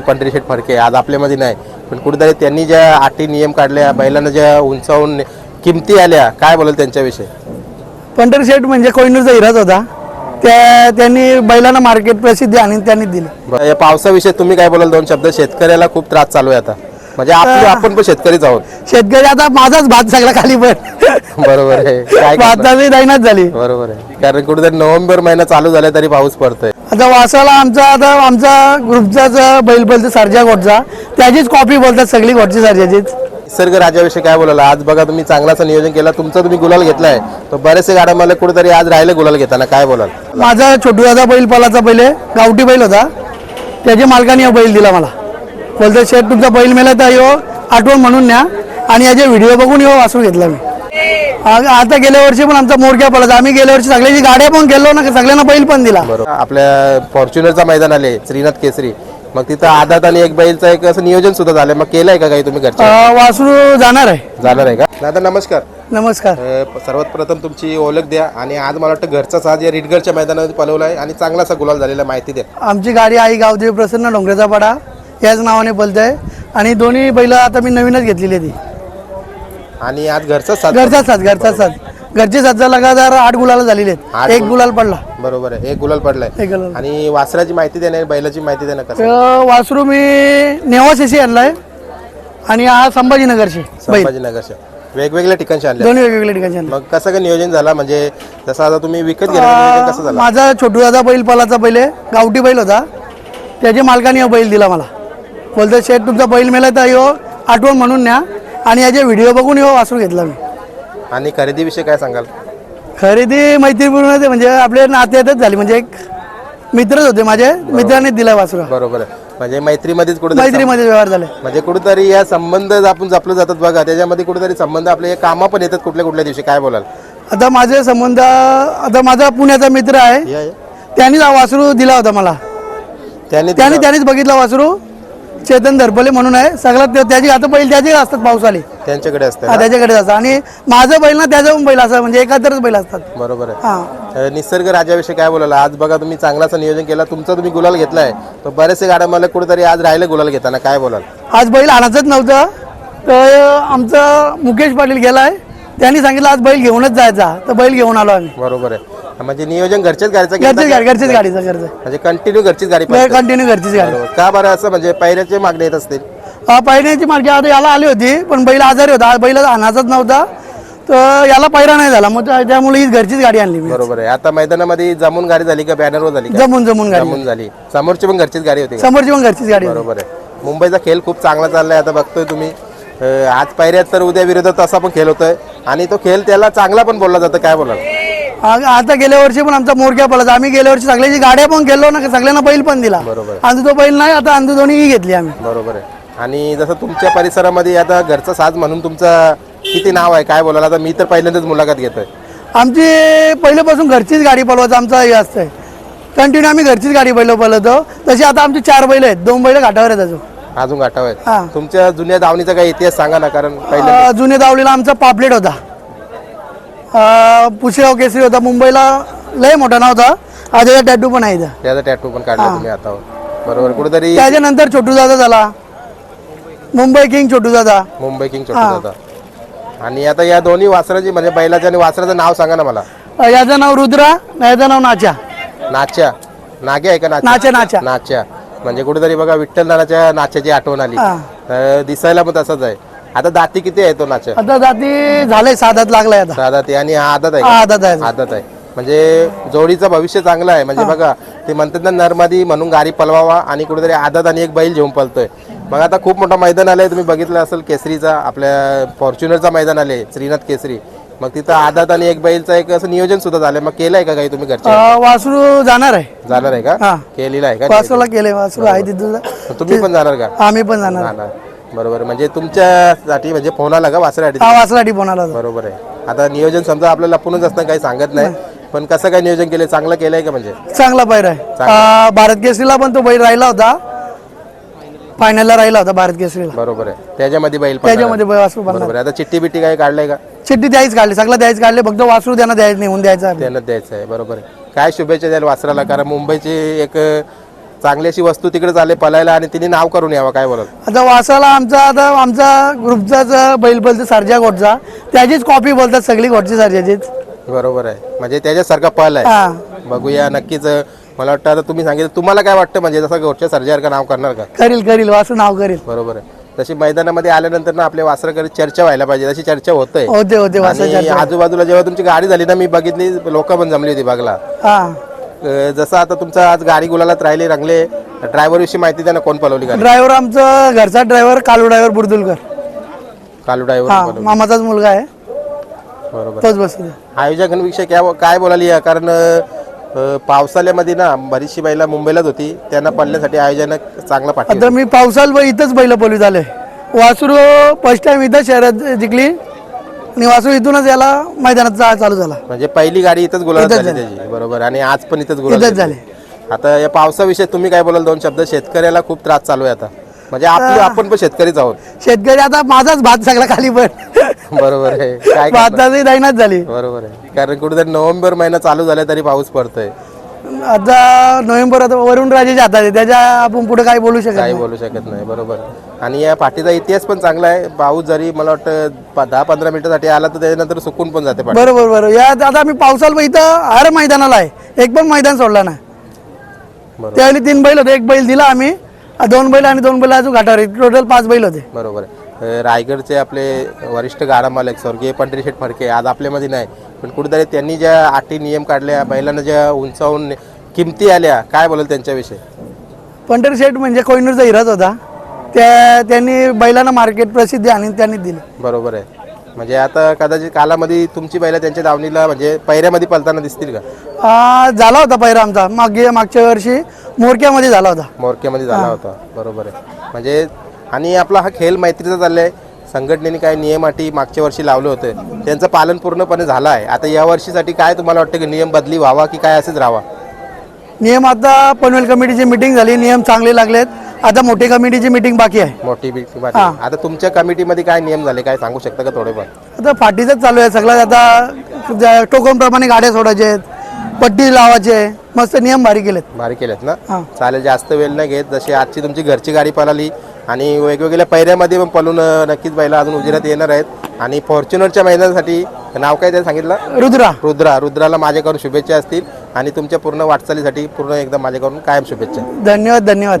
पंढरी शेठ फडके आज आपल्यामध्ये नाही. पण कुठेतरी त्यांनी ज्या अटी नियम काढल्या बैलांना ज्या उंचावून किमती आल्या काय बोलाल त्यांच्याविषयी? पंढर शेठ म्हणजे कोहिनूरचा हिराच होता. त्या त्यांनी बैलांना मार्केट प्रसिद्धी आणि त्यांनी दिली. या पावसाविषयी तुम्ही काय बोलाल? दोन शब्द. शेतकऱ्याला खूप त्रास चालू आहे आता. म्हणजे आपण पण शेतकरीच आहोत. शेतकरी आता माझाच भात सगळा खाली पण. बरोबर आहे? भाताची दैनाच झाली. बरोबर आहे. कारण कुठेतरी नोव्हेंबर महिना चालू झाला तरी पाऊस पडतोय. आता वासाला आमचा आता आमचा ग्रुपचाच बैल बोलतो सरजा गोटचा त्याचीच कॉपी बोलतात सगळी गोटची सरजाचीच. निसर्ग राजाविषयी काय बोलाल आज बघा तुम्ही चांगलाच नियोजन केला तुमचा तुम्ही गुलाल घेतलाय. तर बरेचसे गाड्या मला कुठेतरी आज राहिले गुलाल घेताना काय बोलाल? माझा छोटू दादा बैल पालाचा बैल आहे गावठी बैल होता. त्याच्या मालकाने हा बैल दिला मला. बोलतो शेठ तुमचा बैल मेला तर यो आठवण म्हणून न्या. आणि याचे व्हिडिओ बघून यो वाचून घेतला मी. आता गेल्या वर्षी पण आमचा मोरक्या पळाचा आम्ही गेल्या वर्षी सगळ्याची गाड्या पण गेलो ना सगळ्यांना बैल पण दिला. बरोबर. आपल्या फॉर्च्युनरचा मैदान आले श्रीनाथ केसरी. मग तिथं आदात आणि एक बैलचं एक असं नियोजन सुद्धा झालंय मग केलंय का काही तुम्ही घरच्या वासरू जाणार आहे. जाणार आहे का? दादा नमस्कार. नमस्कार. अ, सर्वात प्रथम तुमची ओळख द्या आणि आज मला वाटतं घरचाच आज या रिडगरच्या मैदानामध्ये पलवला आहे आणि चांगलासा गुलाल झालेला आहे, माहिती द्या. आमची गाडी आई गावदेवी प्रसन्न डोंगरेचा पाडा याच नावाने बोलते आहे आणि दोन्ही बैल आता मी नवीनच घेतलेली आहे ती आणि आज घरचाच साथ घरचाच साथ घरचाच साथ. घरचे साथचा लगातार आठ गुलाला झालेले आठ आहेत एक गुल- गुलाल. पडला. बरोबर आहे. एक गुलाल पडलाय. एक गुलाल. आणि वासराची माहिती देणार बैलाची माहिती देणार कसं तर वासरू मी नेवासेशी आणलाय. आणि हा संभाजीनगरशी बैल. संभाजीनगरच्या वेगवेगळ्या ठिकाणचे आणले. दोन्ही वेगवेगळ्या ठिकाणी आणले. मग कसं काय नियोजन झाला? म्हणजे जसं आता तुम्ही विकत नियोजन कसं झालं? माझा छोटू दादा बैल पालाचा बैल आहे. गावठी बैल होता. त्याच्या मालकाने हा बैल दिला मला. बोलतो शेठ तुमचा बैल मेला तर यो आठवण म्हणून न्या. आणि याचे व्हिडिओ बघून यो वासरू घेतला मी. आणि खरेदीविषयी काय सांगाल? खरेदी मैत्रीपूर्ण ते म्हणजे आपल्या नात्यातच झाली म्हणजे एक मित्रच होते माझे मित्रानेच दिला वासरू. बरोबर आहे. म्हणजे मैत्रीमध्येच कुठे मैत्रीमध्ये व्यवहार झाले. म्हणजे कुठेतरी या संबंध आपण जपलं जातात बघा त्याच्यामध्ये कुठेतरी संबंध आपले कामा पण येतात कुठल्या कुठल्या दिवशी काय बोलाल? आता माझे संबंध आता माझा पुण्याचा मित्र आहे. त्यांनीच हा वासरू दिला होता मला. त्यांनी त्याने त्यानेच बघितला वासरू. चेतन धरपले म्हणून आहे. सगळं ते- त्याची आता बैल त्याचे असतात पावसाळी. त्यांच्याकडे असतं हा त्याच्याकडे असतात. आणि माझं बैल ना त्याचा पण बैल असं म्हणजे एकात्रच बैल असतात. बरोबर आहे. हा. अ, निसर्ग राजाविषयी काय बोलाल आज बघा तुम्ही चांगलाचं नियोजन केला तुमचा तुम्ही गुलाल घेतलाय. तर बरेचसे गाड्या मला कुठेतरी आज राहिले गुलाल घेताना. काय बोलाल? आज बैल आणायचंच नव्हतं. तर आमचा मुकेश पाटील गेलाय. त्यांनी सांगितलं आज बैल घेऊनच जायचा. तर बैल घेऊन आलो आम्ही. बरोबर आहे. म्हणजे नियोजन घरच्याच गाडीचं केलं घरचीच गाडी घरचीच गाडीचं कर्ज म्हणजे कंटिन्यू घरचीच गाडी. कंटिन्यू घरचीच गाडी. बरोबर. का बरं असं म्हणजे पैऱ्याचे मागणी येत असतील? पहिल्याची मार्गी आता याला आली होती पण बैल आजारी होता. बैल आणायचाच नव्हता. तर याला पैरा नाही झाला. मग त्या- त्यामुळे ही घरचीच गाडी आणली मी. बरोबर आहे. आता मैदानामध्ये जमून गाडी झाली का बॅनरवर झाली का? जमून जमून गाडी. जमून झाली. समोरची पण घरचीच गाडी होती का? समोरची पण घरचीच गाडी. बरोबर आहे. मुंबईचा खेळ खूप चांगला चाललाय आता बघतोय तुम्ही. अं, आज पायऱ्यात तर उद्या विरोधात असा पण खेळ होतोय. आणि तो खेळ त्याला चांगला पण बोलला जातं. काय बोलाल? आता गेल्या वर्षी पण आमचा मोरक्या पळाचा आम्ही गेल्या वर्षी सगळ्याची गाड्या पण गेलो ना सगळ्यांना बैल पण दिला. बरोबर. आणि तो बैल नाही आता अंधू दोन्ही घेतली आम्ही. बरोबर आहे. आणि जसं तुमच्या परिसरामध्ये आता घरचा साज म्हणून तुमचं किती नाव आहे? काय बोलाल? आता मी तर पहिल्यांदाच मुलाखत घेतोय. आमची पहिल्यापासून घरचीच गाडी पळवायचं आमचा हे असतंय. कंटिन्यू आम्ही घरचीच गाडी बैल पळवतो. तशी आता आमची चार बैल आहेत. दोन बैल घाटावर आहेत अजून. अजून गाठाव हा. आहेत तुमच्या जुन्या दावणीचा काही इतिहास सांगा ना कारण पहिल्या अं, जुने दावलीला आमचा पापलेट होता. अं, पुशेगाव केसरी होता? मुंबईला लय मोठा नाव होता. आज त्याचा टॅटू पण आहे इथं. त्याचा टॅटू पण काढला तुम्ही आता. बरोबर कुठेतरी त्याच्यानंतर छोटू दादा झाला. मुंबई किंग छोटू दादा. मुंबई किंग छोटू दादा. आणि आता या दोन्ही वासराची म्हणजे बैलाचं आणि वासराचं नाव सांगा ना मला. अं, याचं नाव रुद्रा याचं नाव नाचा. नाच्या नागे आहे का नाच्या नाच्या नाच्या म्हणजे कुठेतरी बघा विठ्ठल नानाच्या नाच्याची आठवण आली. हा. तर दिसायला पण तसंच आहे. आता दाती किती आहे तो नाच्या आता जाती झालंय साधात लागलाय आता. दाती आणि हा आदत आहे का? आदत आहे. आदत आहे. म्हणजे जोडीचं भविष्य चांगलं आहे. म्हणजे बघा ते म्हणतात ना नर्मदी म्हणून गाडी पलवावा आणि कुठेतरी आदत आणि एक बैल घेऊन पलतोय. मग आता खूप मोठं मैदान आलंय. तुम्ही बघितलं असेल केसरीचा आपल्या फॉर्च्युनरचा मैदान आले श्रीनाथ केसरी. मग तिथं आदत आणि एक बैलचं एक असं नियोजन सुद्धा झालंय. मग केलंय का काही तुम्ही घरच्या अं, वासरू जाणार आहे. जाणार आहे हा. का केलेलं आहे का? वासरूला केले वासरू आहे तिथं. तुम्ही पण जाणार का? आम्ही पण जाणार. जाणार. बरोबर. म्हणजे तुमच्यासाठी म्हणजे फोन आला का वासरासाठी हा वासरासाठी फोन आला होता. बरोबर आहे. आता नियोजन समजा आपल्याला लपूनच असतं काही सांगत नाही पण कसं काय नियोजन केलं चांगलं केलंय का म्हणजे? चांगला पैर आहे. अं, भारत केसरीला पण तो बैल राहिला होता. फायनलला राहिला होता भारत केसरीला. बरोबर आहे. त्याच्यामध्ये बैल पण त्याच्यामध्ये बैल वासरू बरोबर आहे. आता चिठ्ठी बिट्टी काय काढलंय का? चिठ्ठी द्यायच काढली. सगळं द्यायच काढले. फक्त वासरू त्यांना द्यायचं नेऊन द्यायचं आहे. त्यानं द्यायचं आहे. बरोबर आहे. काय शुभेच्छा द्याल वासराला? कारण मुंबईची एक चांगली अशी वस्तू तिकडे चालले पलायला आणि तिने नाव करून यावं काय बोलत आता वासाला आमचा आता आमचा ग्रुपचाच बैल बोलतो सारजा गोटचा त्याचीच कॉपी बोलतात सगळी गोटची सारजाचीच. बरोबर आहे. म्हणजे त्याच्यासारखा पल आहे. बघूया नक्कीच मला वाटतं आता तुम्ही सांगितलं तुम्हाला काय वाटतं म्हणजे जसं घोटच्या सर्जासारखं नाव करणार का? करील करील वासू नाव करील. बरोबर आहे. तशी मैदानामध्ये आल्यानंतर ना आपल्या वासराकडे चर्चा व्हायला पाहिजे तशी चर्चा होते होते आणि आजूबाजूला जेव्हा तुमची गाडी झाली ना मी बघितली लोक पण जमली होती बघला. जसं आता तुमचं आज गाडी गुलालात राहिली रंगले ड्रायव्हर विषयी माहिती द्या ना कोण पलवली गाडी? ड्रायव्हर आमचं घरचा ड्रायव्हर कालू ड्रायव्हर बुरदुलकर. कालू हा ड्रायव्हर मामाचाच मुलगा आहे. बरोबर. तोच बसतो आयोजकांविषयी काय काय बोलाली आहे? कारण अं, पावसाळ्यामध्ये ना बरीचशी बैला मुंबईलाच होती. त्यांना पडण्यासाठी आयोजन चांगलं पाठवलं आता मी पावसाल ब इथंच बैल पोली झाले. वासरू फर्स्ट टाइम इथं शहरात जिंकली. आणि वासरू इथूनच याला मैदानात जा- चालू झाला. म्हणजे पहिली गाडी इथंच गुलाब झाली त्याची बरोबर. आणि आज पण इथंच गुलाब इथंच झाले. आता या पावसाविषयी तुम्ही काय बोलाल? दोन शब्द. शेतकऱ्याला खूप त्रास चालू आहे आता. म्हणजे आपली आपण पण शेतकरीच आहोत. शेतकरी आता माझाच भात सगळा खाली पण बरोबर आहे. काय करणार? भाताची दैनाच झाली. बरोबर आहे. कारण कुठेतरी नोव्हेंबर महिना चालू झाला तरी पाऊस पडतोय. आता नोव्हेंबर आता वरुण राजाच्या हातात आहे त्याच्या आपण पुढे काही बोलू शकत काही नाही. बोलू शकत नाही बरोबर. आणि या पाठीचा इतिहास पण चांगला आहे. पाऊस जरी मला वाटतं प- दहा पंधरा मिनिटासाठी आला तर त्याच्यानंतर सुकून पण जाते पाठी. बरोबर बरोबर. या आता आम्ही पावसाला इथं हर मैदानाला आहे. एक पण मैदान सोडला नाही. बरोबर. त्यावेळी तीन बैल होते. एक बैल दिला आम्ही. आ, दोन बैल आणि दोन बैल अजून घाटावर टोटल पाच बैल होते. बरोबर आहे. रायगडचे आपले वरिष्ठ गाडा मालक स्वर्गीय पंढरीशेठ फडके आज आपल्यामध्ये नाही. पण कुठेतरी त्यांनी ज्या अटी नियम काढल्या बैलांना ज्या उंचावून किमती आल्या काय बोलाल त्यांच्याविषयी? पंढर शेठ म्हणजे कोहिनूरचा हिराच होता त्या त्यांनी बैलांना मार्केट प्रसिद्धी आणि त्यांनी दिली. बरोबर आहे. म्हणजे आता कदाचित कालामध्ये तुमची बैला त्यांच्या दावणीला म्हणजे पैऱ्यामध्ये पलताना दिसतील का? आ, झाला होता पहिला आमचा. मागे मागच्या वर्षी मोरक्यामध्ये झाला होता. मोरक्यामध्ये झाला होता. बरोबर आहे. म्हणजे आणि आपला हा खेळ मैत्रीचा चाललाय. संघटनेने काही नियम अटी मागच्या वर्षी लावले होते. त्यांचं पालन पूर्णपणे झालं आहे. आता या वर्षीसाठी काय तुम्हाला वाटतं की नियम बदली व्हावा की काय असेच राहावा? नियम आता पनवेल कमिटीची मिटिंग झाली. नियम चांगले लागलेत. आता मोठी कमिटीची मिटिंग बाकी आहे. मोठी बी-. आता तुमच्या कमिटीमध्ये काय नियम झाले? काय सांगू शकता का थोडेफार? आता फाटीचंच चालू आहे. सगळं आता टोकनप्रमाणे गाड्या सोडायचे आहेत. पट्टी लावायचे मस्त नियम भारी केलेत. भारी केलेत ना? हां. चालेल जास्त वेळ नाही घेत जशी आजची तुमची घरची गाडी पळाली आणि वेगवेगळ्या पैऱ्यामध्ये पण पळून अं, नक्कीच बैला अजून उजिरात येणार आहेत. आणि फॉर्च्युनरच्या मैदानासाठी नाव काय ते सांगितलं? रुद्रा. रुद्रा. रुद्राला माझ्याकडून शुभेच्छा असतील आणि तुमच्या पूर्ण वाटचालीसाठी पूर्ण एकदा माझ्याकडून कायम शुभेच्छा. धन्यवाद धन्यवाद.